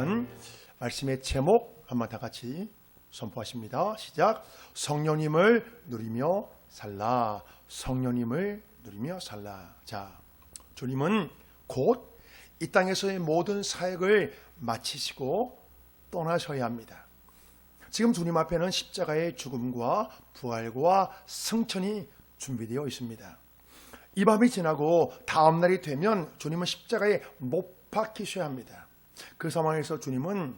있던 말씀의 제목 한번 다 같이 선포하십니다. 시작. 성령님을 누리며 살라. 성령님을 누리며 살라. 자, 주님은 곧 이 땅에서의 모든 사역을 마치시고 떠나셔야 합니다. 지금 주님 앞에는 십자가의 죽음과 부활과 승천이 준비되어 있습니다. 이 밤이 지나고 다음 날이 되면 주님은 십자가에 못 박히셔야 합니다. 그 상황에서 주님은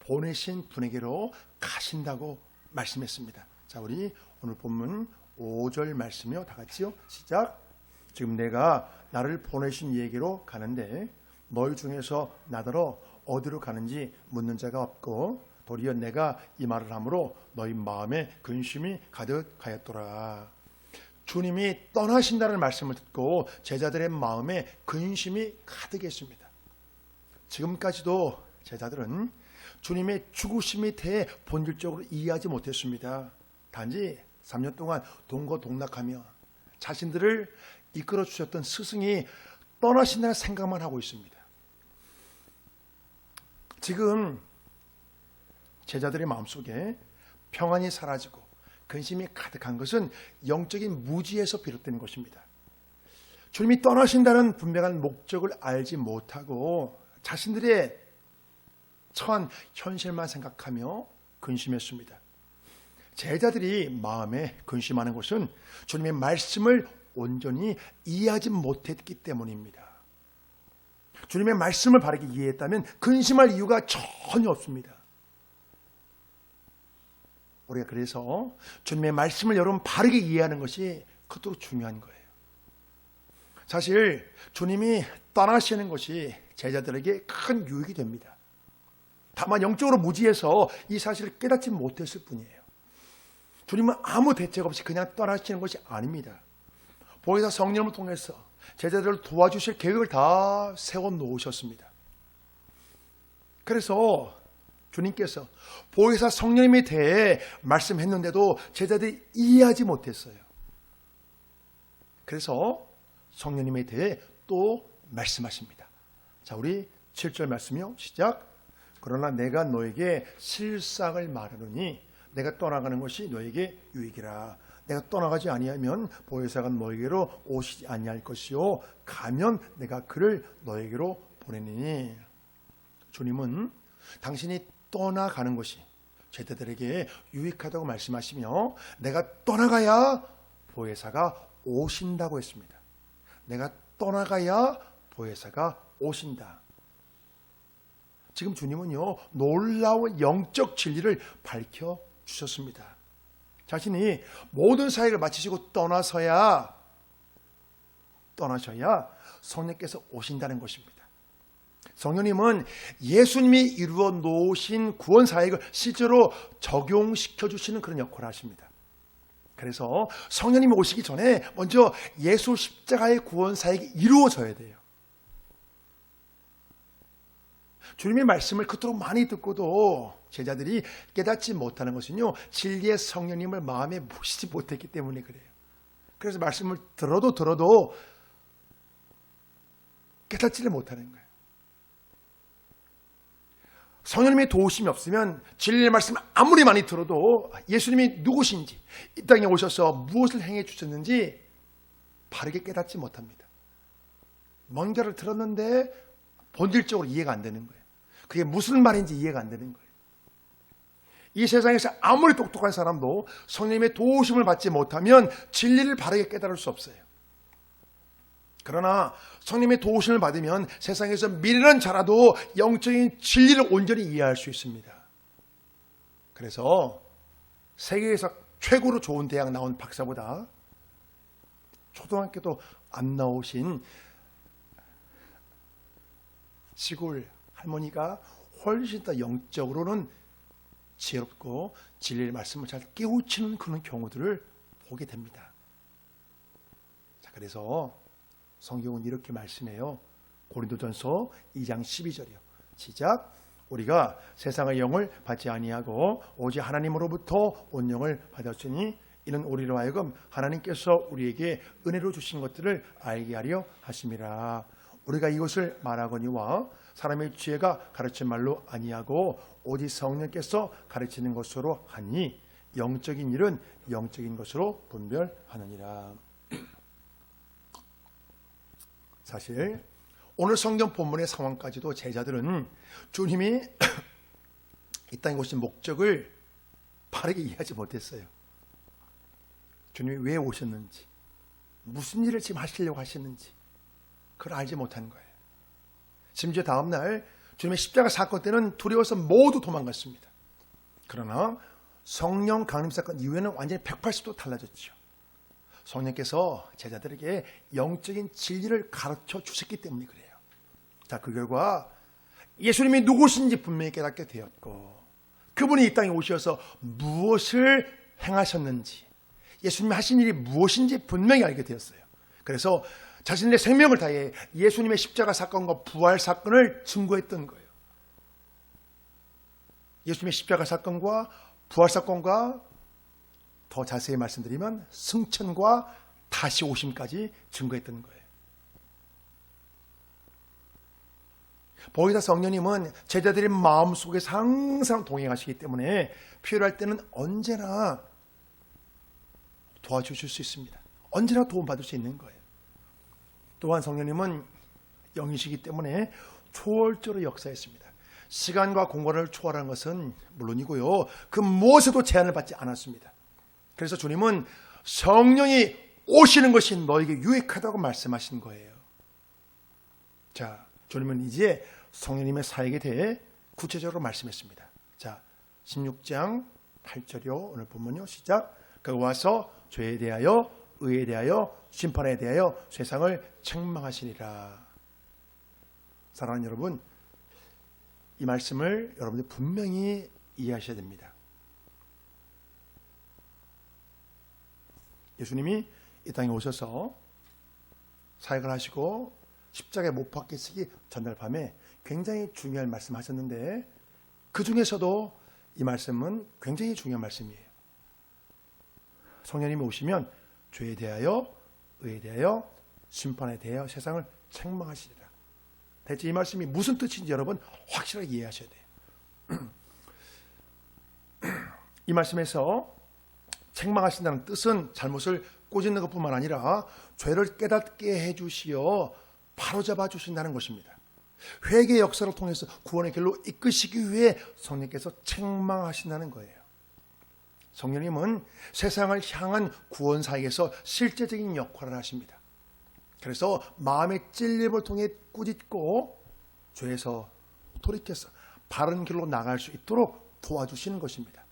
보내신 분에게로 가신다고 말씀했습니다. 자, 우리 오늘 본문 5절 말씀이요. 다 같이요. 시작. 지금 내가 나를 보내신 이에게로 가는데 너희 중에서 나더러 어디로 가는지 묻는 자가 없고 도리어 내가 이 말을 함으로 너희 마음에 근심이 가득하였더라. 주님이 떠나신다는 말씀을 듣고 제자들의 마음에 근심이 가득했습니다. 지금까지도 제자들은 주님의 죽으심에 대해 본질적으로 이해하지 못했습니다. 단지 3년 동안 동거동락하며 자신들을 이끌어 주셨던 스승이 떠나신다는 생각만 하고 있습니다. 지금 제자들의 마음속에 평안이 사라지고 근심이 가득한 것은 영적인 무지에서 비롯되는 것입니다. 주님이 떠나신다는 분명한 목적을 알지 못하고 자신들의 처한 현실만 생각하며 근심했습니다. 제자들이 마음에 근심하는 것은 주님의 말씀을 온전히 이해하지 못했기 때문입니다. 주님의 말씀을 바르게 이해했다면 근심할 이유가 전혀 없습니다. 우리가 그래서 주님의 말씀을 여러분 바르게 이해하는 것이 그토록 중요한 거예요. 사실 주님이 떠나시는 것이 제자들에게 큰 유익이 됩니다. 다만 영적으로 무지해서 이 사실을 깨닫지 못했을 뿐이에요. 주님은 아무 대책 없이 그냥 떠나시는 것이 아닙니다. 보혜사 성령을 통해서 제자들을 도와주실 계획을 다 세워 놓으셨습니다. 그래서 주님께서 보혜사 성령님에 대해 말씀했는데도 제자들이 이해하지 못했어요. 그래서 성령님에 대해 또 말씀하십니다. 자, 우리 7절 말씀이요. 시작. 그러나 내가 너에게 실상을 말하노니 내가 떠나가는 것이 너에게 유익이라. 내가 떠나가지 아니하면 보혜사가 너에게로 오시지 아니할 것이요 가면 내가 그를 너에게로 보내니 주님은 당신이 떠나가는 것이 제자들에게 유익하다고 말씀하시며 내가 떠나가야 보혜사가 오신다고 했습니다. 내가 떠나가야 보혜사가 오신다. 지금 주님은요 놀라운 영적 진리를 밝혀 주셨습니다. 자신이 모든 사역을 마치시고 떠나서야 떠나셔야 성령께서 오신다는 것입니다. 성령님은 예수님이 이루어 놓으신 구원 사역을 실제로 적용시켜 주시는 그런 역할을 하십니다. 그래서 성령님이 오시기 전에 먼저 예수 십자가의 구원 사역이 이루어져야 돼요. 주님의 말씀을 그토록 많이 듣고도 제자들이 깨닫지 못하는 것은요, 진리의 성령님을 마음에 모시지 못했기 때문에 그래요. 그래서 말씀을 들어도 들어도 깨닫지를 못하는 거예요. 성령님의 도우심이 없으면 진리의 말씀을 아무리 많이 들어도 예수님이 누구신지, 이 땅에 오셔서 무엇을 행해 주셨는지 바르게 깨닫지 못합니다. 먼결을 들었는데 본질적으로 이해가 안 되는 거예요. 그게 무슨 말인지 이해가 안 되는 거예요. 이 세상에서 아무리 똑똑한 사람도 성령님의 도우심을 받지 못하면 진리를 바르게 깨달을 수 없어요. 그러나 성령님의 도우심을 받으면 세상에서 미래는 자라도 영적인 진리를 온전히 이해할 수 있습니다. 그래서 세계에서 최고로 좋은 대학 나온 박사보다 초등학교도 안 나오신 시골 할머니가 훨씬 더 영적으로는 지혜롭고 진리의 말씀을 잘 깨우치는 그런 경우들을 보게 됩니다. 자, 그래서 성경은 이렇게 말씀해요. 고린도전서 2장 12절이요. 시작. 우리가 세상의 영을 받지 아니하고 오직 하나님으로부터 온 영을 받았으니 이는 우리로 하여금 하나님께서 우리에게 은혜로 주신 것들을 알게 하려 하심이라. 우리가 이것을 말하거니와 사람의 지혜가 가르친 말로 아니하고 오직 성령께서 가르치는 것으로 하니 영적인 일은 영적인 것으로 분별하느니라. 사실 오늘 성경 본문의 상황까지도 제자들은 주님이 이 땅에 오신 목적을 바르게 이해하지 못했어요. 주님이 왜 오셨는지, 무슨 일을 지금 하시려고 하시는지, 그걸 알지 못하는 거예요. 심지어 다음날 주님의 십자가 사건 때는 두려워서 모두 도망갔습니다. 그러나 성령 강림 사건 이후에는 완전히 180도 달라졌죠. 성령께서 제자들에게 영적인 진리를 가르쳐 주셨기 때문에 그래요. 자, 그 결과 예수님이 누구신지 분명히 깨닫게 되었고 그분이 이 땅에 오셔서 무엇을 행하셨는지 예수님이 하신 일이 무엇인지 분명히 알게 되었어요. 그래서 자신의 생명을 다해 예수님의 십자가 사건과 부활 사건을 증거했던 거예요. 예수님의 십자가 사건과 부활 사건과 더 자세히 말씀드리면 승천과 다시 오심까지 증거했던 거예요. 보이다 성령님은 제자들의 마음 속에서 항상 동행하시기 때문에 필요할 때는 언제나 도와주실 수 있습니다. 언제나 도움받을 수 있는 거예요. 또한 성령님은 영이시기 때문에 초월적으로 역사했습니다. 시간과 공간을 초월하는 것은 물론이고요. 그 무엇에도 제한을 받지 않았습니다. 그래서 주님은 성령이 오시는 것이 너에게 유익하다고 말씀하신 거예요. 자, 주님은 이제 성령님의 사역에 대해 구체적으로 말씀했습니다. 자, 16장 8절이요. 오늘 본문요. 시작. 그 와서 죄에 대하여 의에 대하여 심판에 대하여 세상을 책망하시리라. 사랑하는 여러분, 이 말씀을 여러분들 분명히 이해하셔야 됩니다. 예수님이 이 땅에 오셔서 사역을 하시고 십자가에 못 박히시기 전날 밤에 굉장히 중요한 말씀 하셨는데 그 중에서도 이 말씀은 굉장히 중요한 말씀이에요. 성령님이 오시면 죄에 대하여 의에 대하여 심판에 대하여 세상을 책망하시리라. 대체 이 말씀이 무슨 뜻인지 여러분 확실하게 이해하셔야 돼요. 이 말씀에서 책망하신다는 뜻은 잘못을 꼬집는 것뿐만 아니라 죄를 깨닫게 해주시어 바로잡아 주신다는 것입니다. 회개 역사를 통해서 구원의 길로 이끄시기 위해 성령께서 책망하신다는 거예요. 성령님은 세상을 향한 구원 사역에서 실제적인 역할을 하십니다. 그래서 마음의 찔림을 통해 꾸짖고 죄에서 돌이켜서 바른 길로 나갈 수 있도록 도와주시는 것입니다.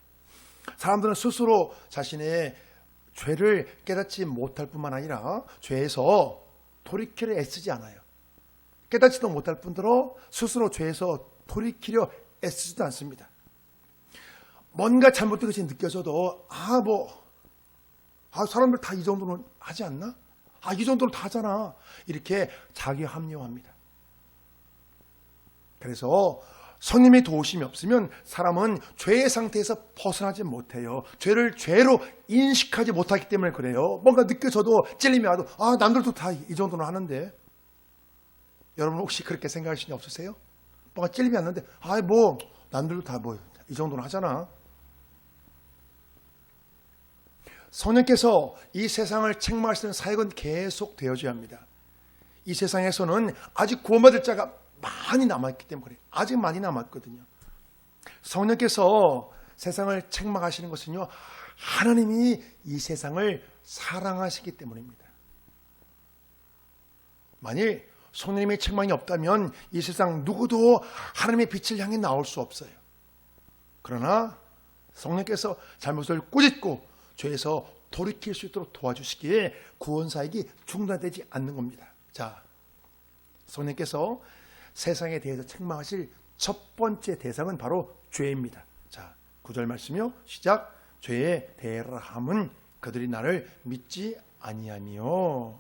사람들은 스스로 자신의 죄를 깨닫지 못할 뿐만 아니라 죄에서 돌이키려 애쓰지 않아요. 깨닫지도 못할 뿐더러 스스로 죄에서 돌이키려 애쓰지도 않습니다. 뭔가 잘못된 것이 느껴져도 아 뭐 아, 사람들 다 이 정도는 하지 않나? 아, 이 정도는 다 하잖아. 이렇게 자기 합리화합니다. 그래서 성님의 도우심이 없으면 사람은 죄의 상태에서 벗어나지 못해요. 죄를 죄로 인식하지 못하기 때문에 그래요. 뭔가 느껴져도 찔림이 와도 아 남들도 다 이 정도는 하는데 여러분 혹시 그렇게 생각하신 적 없으세요? 뭔가 찔림이 왔는데 아 뭐 남들도 다 뭐 이 정도는 하잖아. 성령께서 이 세상을 책망하시는 사역은 계속 되어져야 합니다. 이 세상에서는 아직 구원받을 자가 많이 남아있기 때문에. 아직 많이 남았거든요. 성령께서 세상을 책망하시는 것은요, 하나님이 이 세상을 사랑하시기 때문입니다. 만일 성령님의 책망이 없다면 이 세상 누구도 하나님의 빛을 향해 나올 수 없어요. 그러나 성령께서 잘못을 꾸짖고 죄에서 돌이킬 수 있도록 도와주시기에 구원 사역이 중단되지 않는 겁니다. 자, 성령께서 세상에 대해서 책망하실 첫 번째 대상은 바로 죄입니다. 자, 구절 말씀이요. 시작. 죄에 대하라 함은 그들이 나를 믿지 아니하며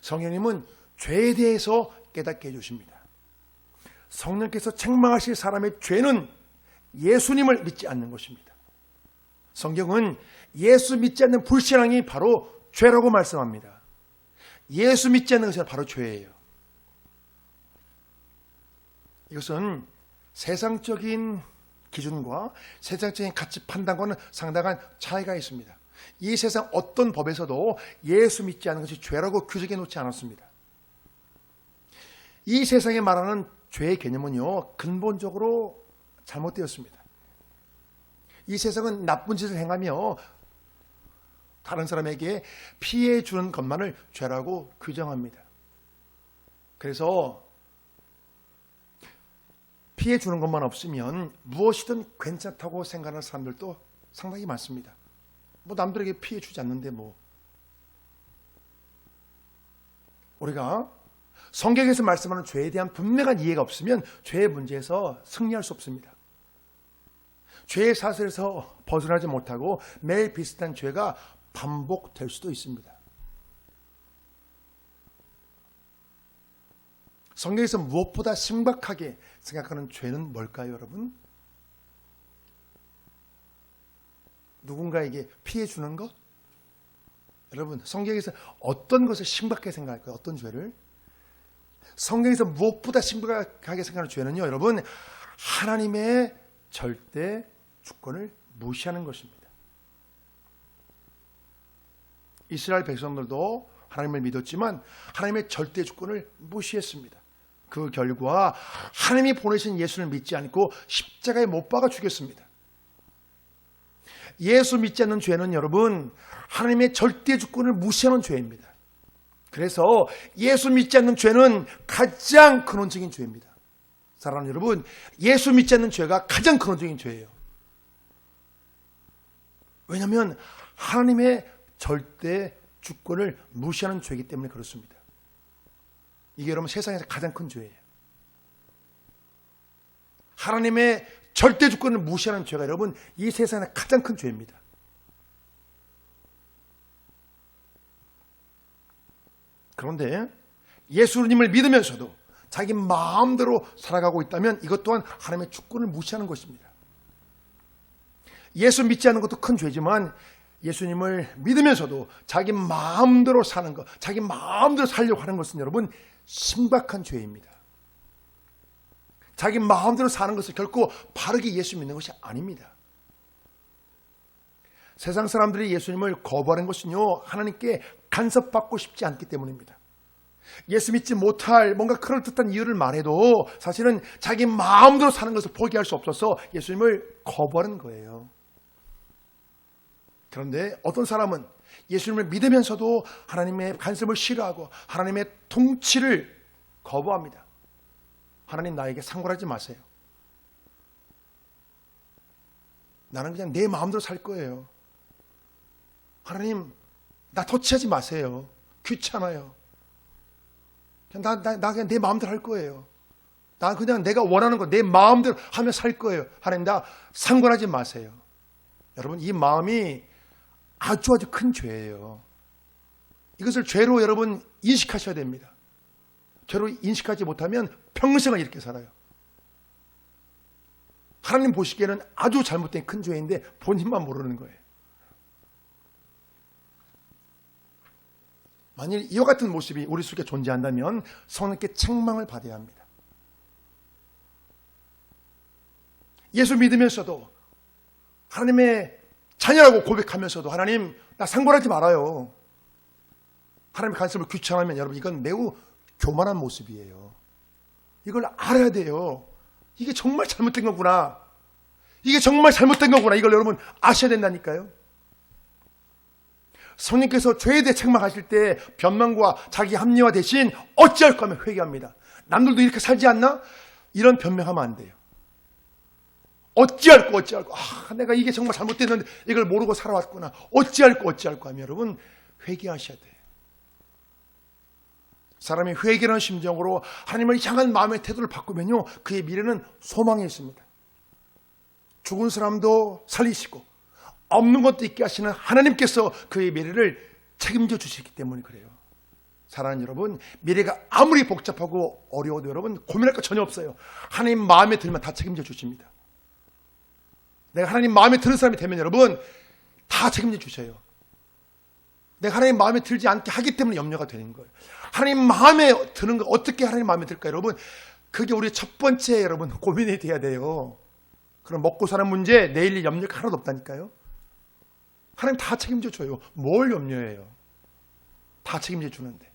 성령님은 죄에 대해서 깨닫게 해 주십니다. 성령께서 책망하실 사람의 죄는 예수님을 믿지 않는 것입니다. 성경은 예수 믿지 않는 불신앙이 바로 죄라고 말씀합니다. 예수 믿지 않는 것이 바로 죄예요. 이것은 세상적인 기준과 세상적인 가치 판단과는 상당한 차이가 있습니다. 이 세상 어떤 법에서도 예수 믿지 않는 것이 죄라고 규정해 놓지 않았습니다. 이 세상에 말하는 죄의 개념은요, 근본적으로 잘못되었습니다. 이 세상은 나쁜 짓을 행하며 다른 사람에게 피해 주는 것만을 죄라고 규정합니다. 그래서 피해 주는 것만 없으면 무엇이든 괜찮다고 생각하는 사람들도 상당히 많습니다. 뭐 남들에게 피해 주지 않는데 뭐 우리가 성경에서 말씀하는 죄에 대한 분명한 이해가 없으면 죄의 문제에서 승리할 수 없습니다. 죄의 사슬에서 벗어나지 못하고 매일 비슷한 죄가 반복될 수도 있습니다. 성경에서 무엇보다 심각하게 생각하는 죄는 뭘까요, 여러분? 누군가에게 피해 주는 것? 여러분, 성경에서 어떤 것을 심각하게 생각할까요? 어떤 죄를? 성경에서 무엇보다 심각하게 생각하는 죄는요, 여러분, 하나님의 절대 주권을 무시하는 것입니다. 이스라엘 백성들도 하나님을 믿었지만 하나님의 절대 주권을 무시했습니다. 그 결과 하나님이 보내신 예수를 믿지 않고 십자가에 못 박아 죽였습니다. 예수 믿지 않는 죄는 여러분 하나님의 절대 주권을 무시하는 죄입니다. 그래서 예수 믿지 않는 죄는 가장 근원적인 죄입니다. 사랑하는 여러분, 예수 믿지 않는 죄가 가장 근원적인 죄예요. 왜냐하면 하나님의 절대 주권을 무시하는 죄이기 때문에 그렇습니다. 이게 여러분 세상에서 가장 큰 죄예요. 하나님의 절대 주권을 무시하는 죄가 여러분 이 세상의 가장 큰 죄입니다. 그런데 예수님을 믿으면서도 자기 마음대로 살아가고 있다면 이것 또한 하나님의 주권을 무시하는 것입니다. 예수 믿지 않는 것도 큰 죄지만 예수님을 믿으면서도 자기 마음대로 사는 것, 자기 마음대로 살려고 하는 것은 여러분 심각한 죄입니다. 자기 마음대로 사는 것을 결코 바르게 예수 믿는 것이 아닙니다. 세상 사람들이 예수님을 거부하는 것은요, 하나님께 간섭받고 싶지 않기 때문입니다. 예수 믿지 못할 뭔가 그럴듯한 이유를 말해도 사실은 자기 마음대로 사는 것을 포기할 수 없어서 예수님을 거부하는 거예요. 그런데 어떤 사람은 예수님을 믿으면서도 하나님의 간섭을 싫어하고 하나님의 통치를 거부합니다. 하나님 나에게 상관하지 마세요. 나는 그냥 내 마음대로 살 거예요. 하나님, 나 터치하지 마세요. 귀찮아요. 그냥 나, 나, 나 그냥 내 마음대로 할 거예요. 나 그냥 내가 원하는 거 내 마음대로 하며 살 거예요. 하나님, 나 상관하지 마세요. 여러분, 이 마음이 아주 아주 큰 죄예요. 이것을 죄로 여러분 인식하셔야 됩니다. 죄로 인식하지 못하면 평생을 이렇게 살아요. 하나님 보시기에는 아주 잘못된 큰 죄인데 본인만 모르는 거예요. 만일 이와 같은 모습이 우리 속에 존재한다면 성령께 책망을 받아야 합니다. 예수 믿으면서도 하나님의 자녀라고 고백하면서도 하나님 나 상관하지 말아요. 하나님의 간섭을 귀찮으면 여러분 이건 매우 교만한 모습이에요. 이걸 알아야 돼요. 이게 정말 잘못된 거구나. 이게 정말 잘못된 거구나. 이걸 여러분 아셔야 된다니까요. 성님께서 죄에 대해 책망하실 때 변명과 자기 합리화 대신 어찌할 거면 회개합니다. 남들도 이렇게 살지 않나? 이런 변명하면 안 돼요. 어찌할 거 어찌할 거. 아, 내가 이게 정말 잘못됐는데 이걸 모르고 살아왔구나. 어찌할 거 어찌할 거 하면 여러분 회개하셔야 돼요. 사람이 회개하는 심정으로 하나님을 향한 마음의 태도를 바꾸면요. 그의 미래는 소망이 있습니다. 죽은 사람도 살리시고 없는 것도 있게 하시는 하나님께서 그의 미래를 책임져 주시기 때문에 그래요. 사랑하는 여러분, 미래가 아무리 복잡하고 어려워도 여러분 고민할 거 전혀 없어요. 하나님 마음에 들면 다 책임져 주십니다. 내가 하나님 마음에 드는 사람이 되면 여러분 다 책임져 주셔요. 내가 하나님 마음에 들지 않게 하기 때문에 염려가 되는 거예요. 하나님 마음에 드는 거 어떻게 하나님 마음에 들까 여러분? 그게 우리 첫 번째 여러분 고민이 돼야 돼요. 그럼 먹고 사는 문제 내일 일 염려가 하나도 없다니까요. 하나님 다 책임져 줘요. 뭘 염려해요? 다 책임져 주는데.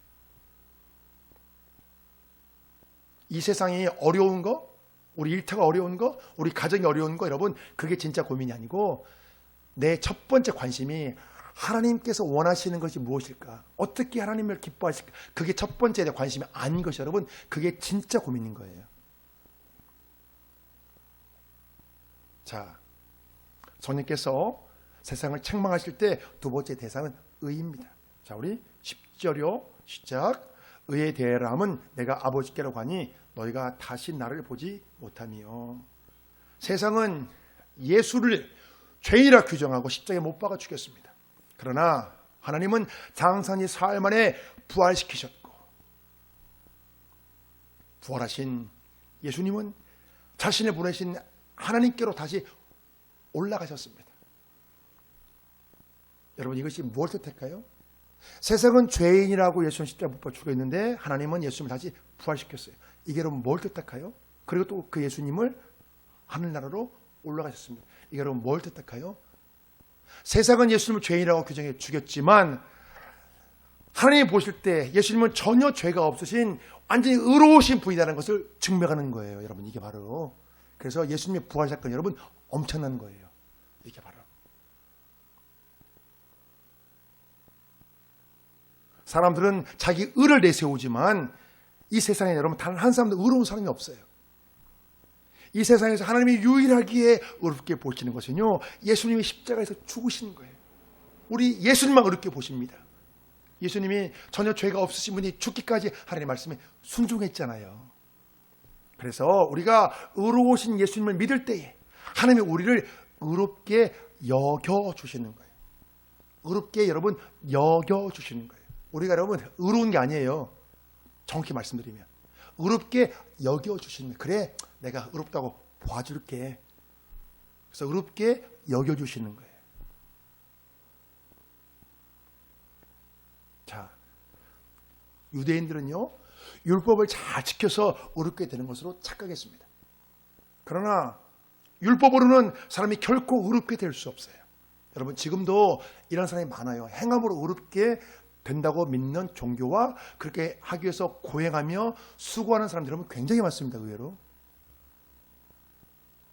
이 세상이 어려운 거, 우리 일터가 어려운 거, 우리 가정이 어려운 거, 여러분, 그게 진짜 고민이 아니고, 내 첫 번째 관심이 하나님께서 원하시는 것이 무엇일까? 어떻게 하나님을 기뻐하실까? 그게 첫 번째 내 관심이 아닌 것이 여러분, 그게 진짜 고민인 거예요. 자, 성령께서 세상을 책망하실 때 두 번째 대상은 의입니다. 자, 우리 10절요. 시작. 의에 대하여 함은 내가 아버지께로 가니 너희가 다시 나를 보지 못하며 세상은 예수를 죄인이라 규정하고 십자가에 못 박아 죽였습니다. 그러나 하나님은 장산이 사흘 만에 부활시키셨고 부활하신 예수님은 자신을 보내신 하나님께로 다시 올라가셨습니다. 여러분 이것이 무엇을 뜻할까요? 세상은 죄인이라고 예수님 십자가 못 박아 죽였는데 하나님은 예수님을 다시 부활시켰어요. 이게 여러분 뭘 뜻할까요? 그리고 또 그 예수님을 하늘나라로 올라가셨습니다. 이게 여러분 뭘 뜻할까요? 세상은 예수님을 죄인이라고 규정해 죽였지만 하나님이 보실 때 예수님은 전혀 죄가 없으신 완전히 의로우신 분이라는 것을 증명하는 거예요. 여러분 이게 바로 그래서 예수님의 부활 사건 여러분 엄청난 거예요. 이게 바로 사람들은 자기 의를 내세우지만 이 세상에 여러분 단 한 사람도 의로운 사람이 없어요. 이 세상에서 하나님이 유일하기에 어렵게 보시는 것은요, 예수님이 십자가에서 죽으신 거예요. 우리 예수님만 어렵게 보십니다. 예수님이 전혀 죄가 없으신 분이 죽기까지 하나님 말씀에 순종했잖아요. 그래서 우리가 의로우신 예수님을 믿을 때에 하나님이 우리를 의롭게 여겨 주시는 거예요. 의롭게 여러분 여겨 주시는 거예요. 우리가 여러분 의로운 게 아니에요. 정확히 말씀드리면 의롭게 여겨 주시는 거예요. 그래 내가 의롭다고 봐줄게. 그래서 의롭게 여겨 주시는 거예요. 자, 유대인들은요 율법을 잘 지켜서 의롭게 되는 것으로 착각했습니다. 그러나 율법으로는 사람이 결코 의롭게 될 수 없어요. 여러분 지금도 이런 사람이 많아요. 행함으로 의롭게 된다고 믿는 종교와 그렇게 하기 위해서 고행하며 수고하는 사람들 여러분 굉장히 많습니다. 의외로.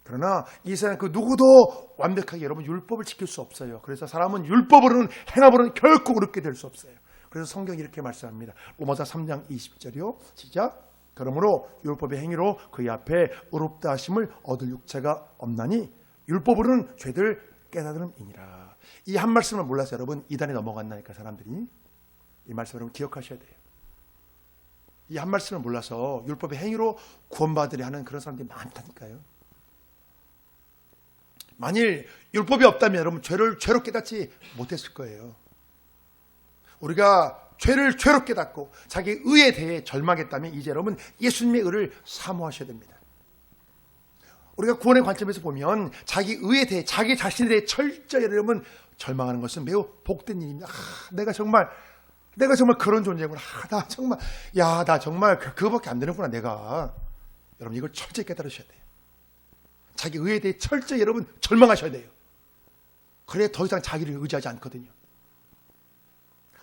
그러나 이 세상 그 누구도 완벽하게 여러분 율법을 지킬 수 없어요. 그래서 사람은 율법으로는 행함으로는 결코 의롭게 될 수 없어요. 그래서 성경이 이렇게 말씀합니다. 로마서 3장 20절이요. 시작. 그러므로 율법의 행위로 그의 앞에 의롭다 하심을 얻을 육체가 없나니 율법으로는 죄들 깨달음이니라. 이 한 말씀을 몰라서 여러분 이단에 넘어간다니까 사람들이 이 말씀 여러분 기억하셔야 돼요. 이 한 말씀을 몰라서 율법의 행위로 구원받으려 하는 그런 사람들이 많다니까요. 만일 율법이 없다면 여러분 죄를 죄로 깨닫지 못했을 거예요. 우리가 죄를 죄로 깨닫고 자기 의에 대해 절망했다면 이제 여러분 예수님의 의를 사모하셔야 됩니다. 우리가 구원의 관점에서 보면 자기 의에 대해 자기 자신에 대해 철저히 여러분 절망하는 것은 매우 복된 일입니다. 아, 내가 정말 내가 정말 그런 존재구나. 아, 나 정말 야, 나 정말 그, 그거밖에 안 되는구나. 내가 여러분 이걸 철저히 깨달으셔야 돼요. 자기 의에 대해 철저히 여러분 절망하셔야 돼요. 그래 더 이상 자기를 의지하지 않거든요.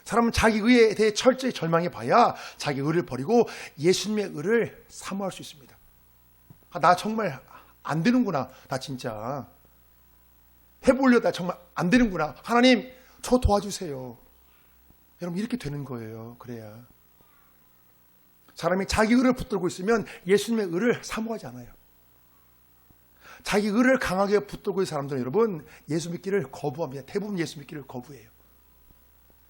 사람은 자기 의에 대해 철저히 절망해 봐야 자기 의를 버리고 예수님의 의를 사모할 수 있습니다. 아, 나 정말 안 되는구나. 나 진짜 해보려다 정말 안 되는구나. 하나님 저 도와주세요. 여러분 이렇게 되는 거예요. 그래야 사람이 자기 의를 붙들고 있으면 예수님의 의를 사모하지 않아요. 자기 의를 강하게 붙들고 있는 사람들은 여러분 예수 믿기를 거부합니다. 대부분 예수 믿기를 거부해요.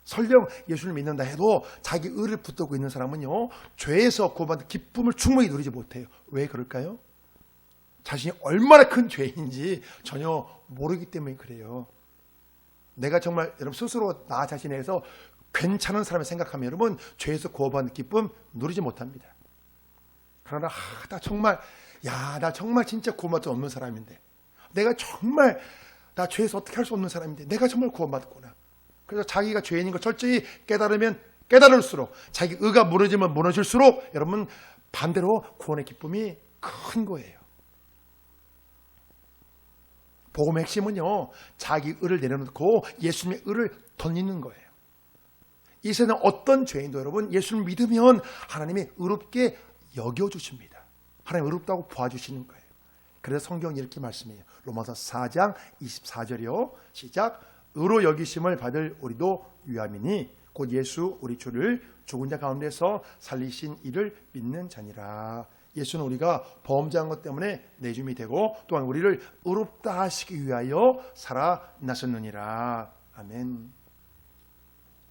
설령 예수를 믿는다 해도 자기 의를 붙들고 있는 사람은요 죄에서 구원받는 기쁨을 충분히 누리지 못해요. 왜 그럴까요? 자신이 얼마나 큰 죄인지 전혀 모르기 때문에 그래요. 내가 정말 여러분 스스로 나 자신에서 괜찮은 사람을 생각하면 여러분 죄에서 구원받는 기쁨 누리지 못합니다. 그러나 아, 나 정말 야 나 정말 진짜 구원받을 수 없는 사람인데 내가 정말 나 죄에서 어떻게 할 수 없는 사람인데 내가 정말 구원받았구나. 그래서 자기가 죄인인 걸 철저히 깨달으면 깨달을수록 자기 의가 무너지면 무너질수록 여러분 반대로 구원의 기쁨이 큰 거예요. 복음의 핵심은요, 자기 의를 내려놓고 예수님의 의를 덧입는 거예요. 이 세상 어떤 죄인도 여러분 예수를 믿으면 하나님이 의롭게 여겨주십니다. 하나님 의롭다고 보아주시는 거예요. 그래서 성경이 이렇게 말씀해요. 로마서 4장 24절이요. 시작. 의로 여기심을 받을 우리도 유함이니 곧 예수 우리 주를 죽은 자 가운데서 살리신 이를 믿는 자니라. 예수는 우리가 범죄한 것 때문에 내줌이 되고 또한 우리를 의롭다 하시기 위하여 살아나셨느니라. 아멘.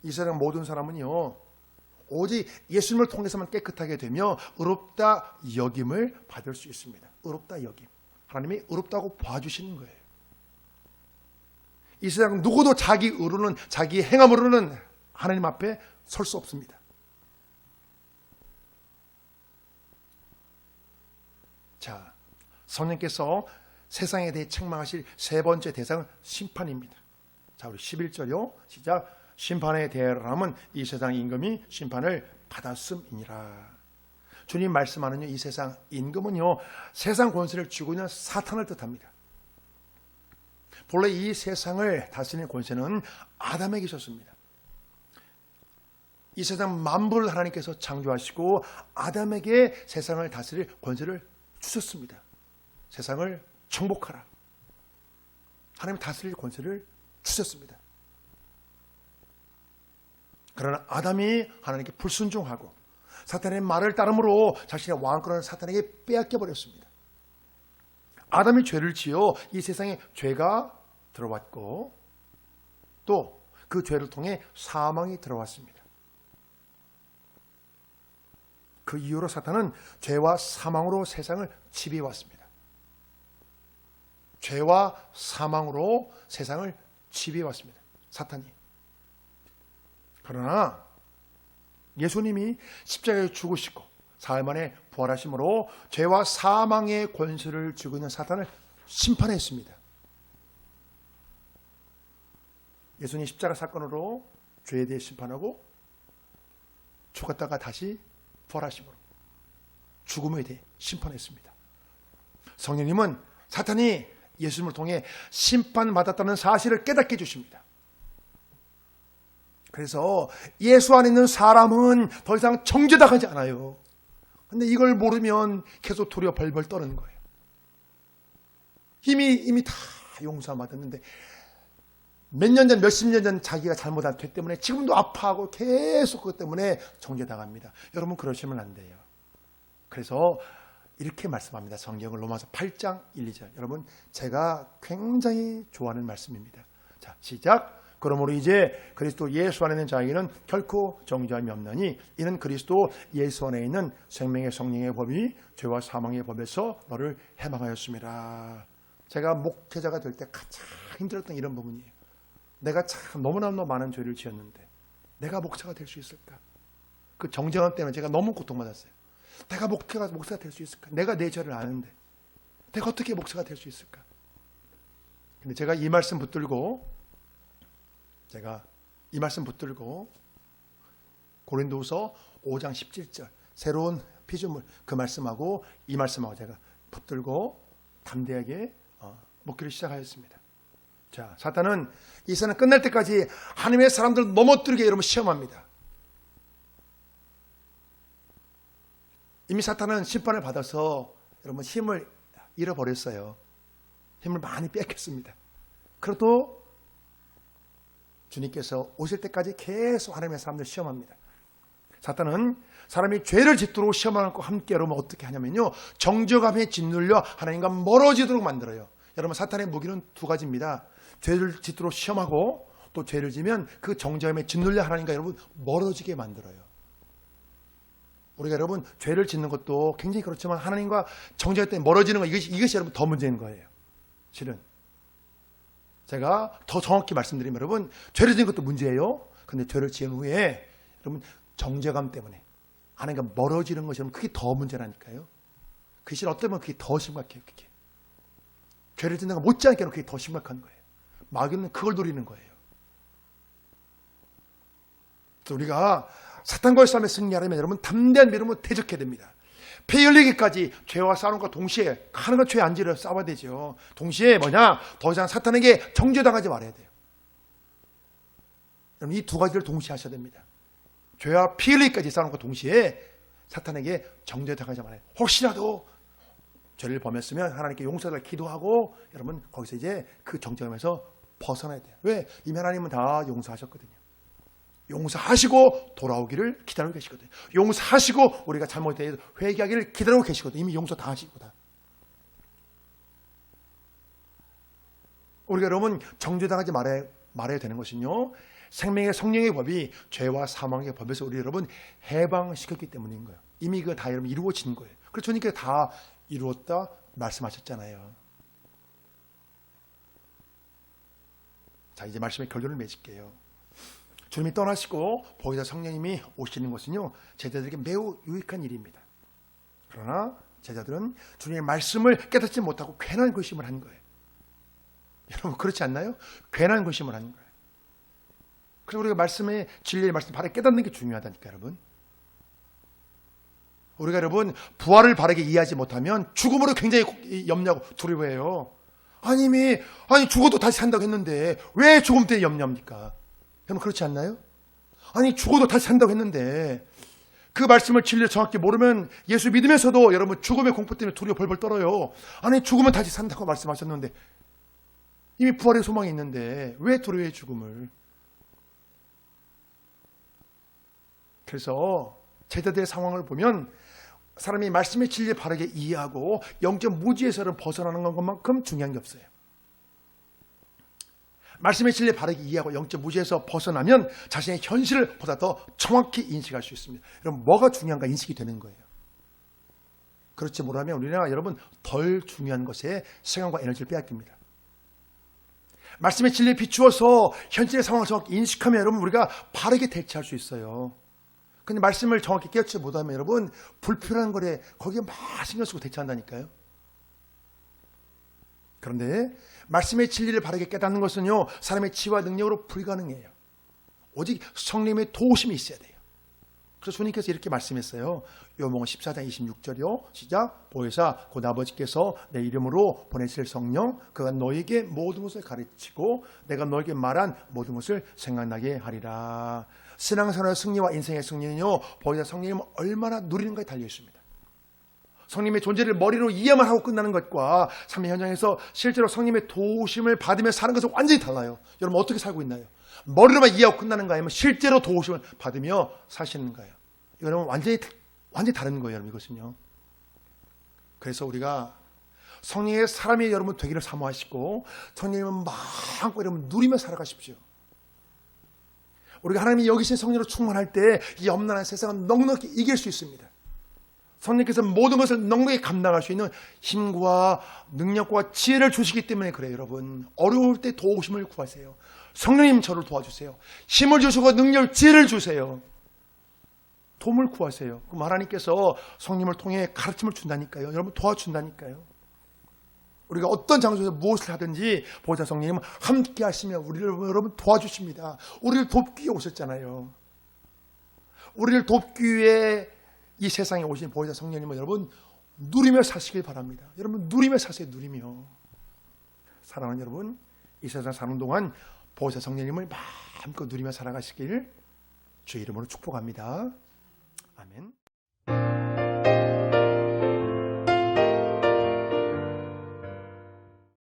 이 세상 모든 사람은요. 오직 예수님을 통해서만 깨끗하게 되며 의롭다 여김을 받을 수 있습니다. 의롭다 여김. 하나님이 의롭다고 봐주시는 거예요. 이 세상 누구도 자기 의로는 자기 행함으로는 하나님 앞에 설 수 없습니다. 자, 성령께서 세상에 대해 책망하실 세 번째 대상은 심판입니다. 자, 우리 11절요. 시작. 심판에 대하라면 이 세상 임금이 심판을 받았음이니라. 주님 말씀하는 이 세상 임금은요. 세상 권세를 쥐고 있는 사탄을 뜻합니다. 본래 이 세상을 다스리는 권세는 아담에게 있었습니다. 이 세상 만부를 하나님께서 창조하시고 아담에게 세상을 다스릴 권세를 주셨습니다. 세상을 정복하라. 하나님 다스릴 권세를 주셨습니다. 그러나 아담이 하나님께 불순종하고 사탄의 말을 따름으로 자신의 왕권을 사탄에게 빼앗겨 버렸습니다. 아담이 죄를 지어 이 세상에 죄가 들어왔고 또 그 죄를 통해 사망이 들어왔습니다. 그 이후로 사탄은 죄와 사망으로 세상을 지배해 왔습니다. 죄와 사망으로 세상을 지배해 왔습니다. 사탄이. 그러나 예수님이 십자가에 죽으시고 사흘 만에 부활하심으로 죄와 사망의 권세를 쥐고 있는 사탄을 심판했습니다. 예수님 십자가 사건으로 죄에 대해 심판하고 죽었다가 다시 부활하심으로 죽음에 대해 심판했습니다. 성령님은 사탄이 예수님을 통해 심판받았다는 사실을 깨닫게 해주십니다. 그래서 예수 안에 있는 사람은 더 이상 정죄당하지 않아요. 근데 이걸 모르면 계속 두려워 벌벌 떠는 거예요. 이미, 이미 다 용서 받았는데 몇 년 전, 몇십 년 전 자기가 잘못한 죄 때문에 지금도 아파하고 계속 그것 때문에 정죄당합니다. 여러분 그러시면 안 돼요. 그래서 이렇게 말씀합니다. 성경을 로마서 8장 1, 2절. 여러분 제가 굉장히 좋아하는 말씀입니다. 자, 시작. 그러므로 이제 그리스도 예수 안에 있는 자에게는 결코 정죄함이 없나니 이는 그리스도 예수 안에 있는 생명의 성령의 법이 죄와 사망의 법에서 너를 해방하였습니다. 제가 목회자가 될 때 가장 힘들었던 이런 부분이에요. 내가 참 너무나도 많은 죄를 지었는데 내가 목사가 될 수 있을까? 그 정죄감 때문에 제가 너무 고통받았어요. 내가 목회가 목사가 될 수 있을까? 내가 내 죄를 아는데 내가 어떻게 목사가 될 수 있을까? 근데 제가 이 말씀 붙들고 제가 이 말씀 붙들고 고린도후서 5장 17절 새로운 피조물 그 말씀하고 이 말씀하고 제가 붙들고 담대하게 어, 목기를 시작하였습니다. 자, 사탄은 이 세상 끝날 때까지 하나님의 사람들 넘어뜨리게 여러분 시험합니다. 이미 사탄은 심판을 받아서 여러분 힘을 잃어버렸어요. 힘을 많이 뺏겼습니다. 그래도 주님께서 오실 때까지 계속 하나님의 사람들 시험합니다. 사탄은 사람이 죄를 짓도록 시험하는 것과 함께 여러분 어떻게 하냐면요. 정죄감에 짓눌려 하나님과 멀어지도록 만들어요. 여러분 사탄의 무기는 두 가지입니다. 죄를 짓도록 시험하고 또 죄를 지면 그 정죄감에 짓눌려 하나님과 여러분 멀어지게 만들어요. 우리가 여러분 죄를 짓는 것도 굉장히 그렇지만 하나님과 정죄할 때 멀어지는 거 이것이, 이것이 여러분 더 문제인 거예요. 실은 제가 더 정확히 말씀드리면 여러분 죄를 지은 것도 문제예요. 근데 죄를 지은 후에 여러분 정죄감 때문에 하나님과 멀어지는 것이 여러분 그게 더 문제라니까요. 그실 어떤 면 그게 더 심각해요. 그게 죄를 짓는 거 못지않게 그게 더 심각한 거예요. 마귀는 그걸 노리는 거예요. 우리가 사탄과의 싸움에 승리하려면 여러분 담대한 믿음으로 대적해야 됩니다. 피 흘리기까지 죄와 싸움과 동시에 하는 건죄 안지를 싸워야 되죠. 동시에 뭐냐? 더 이상 사탄에게 정죄당하지 말아야 돼요. 여러분 이 두 가지를 동시에 하셔야 됩니다. 죄와 피 흘리기까지 것 동시에 사탄에게 정죄당하지 말아야 돼요. 혹시라도 죄를 범했으면 하나님께 용서를 기도하고 여러분 거기서 이제 그 정죄감에서 벗어나야 돼요. 왜? 이미 하나님은 다 용서하셨거든요. 용서하시고 돌아오기를 기다리고 계시거든요. 용서하시고 우리가 잘못에 대해서 회개하기를 기다리고 계시거든요. 이미 용서 다 하시고다. 우리가 여러분 정죄당하지 말아야, 말아야 되는 것은요. 생명의 성령의 법이 죄와 사망의 법에서 우리 여러분 해방시켰기 때문인 거예요. 이미 그 다 여러분 이루어진 거예요. 그래서 주님께서 다 이루었다 말씀하셨잖아요. 자, 이제 말씀의 결론을 맺을게요. 주님이 떠나시고 보이다 성령님이 오시는 것은요, 제자들에게 매우 유익한 일입니다. 그러나 제자들은 주님의 말씀을 깨닫지 못하고 괜한 근심을 한 거예요. 여러분, 그렇지 않나요? 괜한 근심을 한 거예요. 그래서 우리가 말씀의 진리의 말씀 바로 깨닫는 게 중요하다니까, 여러분. 우리가 여러분 부활을 바르게 이해하지 못하면 죽음으로 굉장히 염려하고 두려워해요. 아니 아니 죽어도 다시 산다고 했는데 왜 죽음 때문에 염려합니까? 여러분 그렇지 않나요? 아니 죽어도 다시 산다고 했는데 그 말씀을 진리를 정확히 모르면 예수 믿으면서도 여러분 죽음의 공포 때문에 두려워 벌벌 떨어요. 아니 죽으면 다시 산다고 말씀하셨는데 이미 부활의 소망이 있는데 왜 두려워해 죽음을? 그래서 제자들의 상황을 보면 사람이 말씀의 진리를 바르게 이해하고 영적 무지에서는 벗어나는 것만큼 중요한 게 없어요. 말씀의 진리를 바르게 이해하고 영적 무지에서 벗어나면 자신의 현실을 보다 더 정확히 인식할 수 있습니다. 여러분 뭐가 중요한가 인식이 되는 거예요. 그렇지 못하면 우리는 여러분 덜 중요한 것에 시간과 에너지를 빼앗깁니다. 말씀의 진리에 비추어서 현실의 상황을 정확히 인식하면 여러분 우리가 바르게 대처할 수 있어요. 근데 말씀을 정확히 깨닫지 못하면 여러분 불필요한 거래 거기에 막 신경 쓰고 대처한다니까요. 그런데 말씀의 진리를 바르게 깨닫는 것은요 사람의 지와 능력으로 불가능해요. 오직 성령의 도우심이 있어야 돼요. 그래서 주님께서 이렇게 말씀했어요. 요몽 14장 26절이요. 시작. 보혜사 곧 아버지께서 내 이름으로 보내실 성령 그가 너에게 모든 것을 가르치고 내가 너에게 말한 모든 것을 생각나게 하리라. 신앙생활의 승리와 인생의 승리는요. 보혜사 성령님은 얼마나 누리는가에 달려 있습니다. 성님의 존재를 머리로 이해만 하고 끝나는 것과 삶의 현장에서 실제로 성님의 도우심을 받으며 사는 것은 완전히 달라요. 여러분 어떻게 살고 있나요? 머리로만 이해하고 끝나는가 아니면 실제로 도우심을 받으며 사시는가요? 이거는 완전히 완전히 다른 거예요, 여러분 이것은요. 그래서 우리가 성령의 사람이 여러분 되기를 사모하시고 성령님을 마음껏 여러분 누리며 살아가십시오. 우리가 하나님이 여기신 성령으로 충만할 때 이 엄난한 세상은 넉넉히 이길 수 있습니다. 성령께서 모든 것을 넉넉히 감당할 수 있는 힘과 능력과 지혜를 주시기 때문에 그래요, 여러분. 어려울 때 도우심을 구하세요. 성령님 저를 도와주세요. 힘을 주시고 능력, 지혜를 주세요. 도움을 구하세요. 그럼 하나님께서 성령을 통해 가르침을 준다니까요. 여러분 도와준다니까요. 우리가 어떤 장소에서 무엇을 하든지 보좌 성령님은 함께 하시며 우리를 여러분 도와주십니다. 우리를 돕기 위해 오셨잖아요. 우리를 돕기 위해 이 세상에 오신 보혜사 성령님은 여러분 누리며 사시길 바랍니다. 여러분 누리며 사세요. 누리며. 사랑하는 여러분 이 세상 사는 동안 보혜사 성령님을 마음껏 누리며 살아가시길 주의 이름으로 축복합니다.